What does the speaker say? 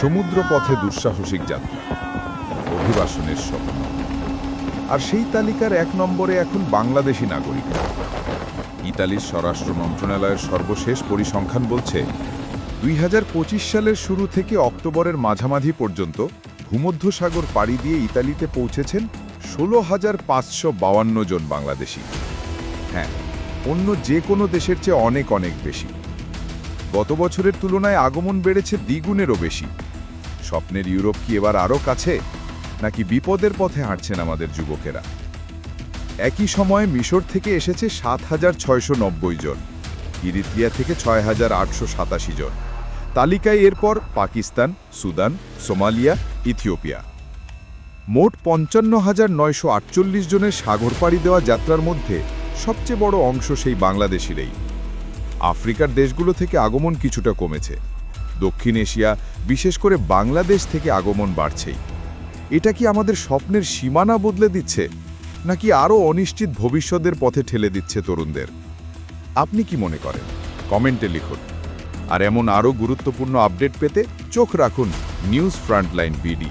সমুদ্র পথে দুঃসাহসিক যাত্রা, অভিবাসনের স্বপ্ন। আর সেই তালিকার এক নম্বরে এখন বাংলাদেশি নাগরিকরা ইতালির স্বরাষ্ট্র মন্ত্রণালয়ের সর্বশেষ পরিসংখ্যান বলছে, দুই হাজার পঁচিশ সালের শুরু থেকে অক্টোবরের মাঝামাঝি পর্যন্ত ভূমধ্যসাগর পাড়ি দিয়ে ইতালিতে পৌঁছেছেন ষোলো হাজার পাঁচশো জন বাংলাদেশি হ্যাঁ অন্য যে কোনো দেশের চেয়ে অনেক অনেক বেশি গত বছরের তুলনায় আগমন বেড়েছে দ্বিগুণেরও বেশি। স্বপ্নের ইউরোপ কি এবার আরও কাছে, নাকি বিপদের পথে হাঁটছেন আমাদের যুবকেরা? একই সময়ে মিশর থেকে এসেছে সাত হাজার ছয়শো নব্বই জন, ইরিত্রিয়া থেকে ছয় হাজার আটশো সাতাশি জন। তালিকায় এরপর পাকিস্তান, সুদান, সোমালিয়া, ইথিওপিয়া। মোট পঞ্চান্ন হাজার নয়শো আটচল্লিশ জনের সাগর পাড়ি দেওয়া যাত্রার মধ্যে সবচেয়ে বড় অংশ সেই বাংলাদেশিরাই। আফ্রিকার দেশগুলো থেকে আগমন কিছুটা কমেছে। দক্ষিণ এশিয়া, বিশেষ করে বাংলাদেশ থেকে আগমন বাড়ছেই। এটা কি আমাদের স্বপ্নের সীমানা বদলে দিচ্ছে, নাকি আরও অনিশ্চিত ভবিষ্যতের পথে ঠেলে দিচ্ছে তরুণদের? আপনি কি মনে করেন? কমেন্টে লিখুন। আর এমন আরও গুরুত্বপূর্ণ আপডেট পেতে চোখ রাখুন নিউজ ফ্রন্টলাইন বিডি।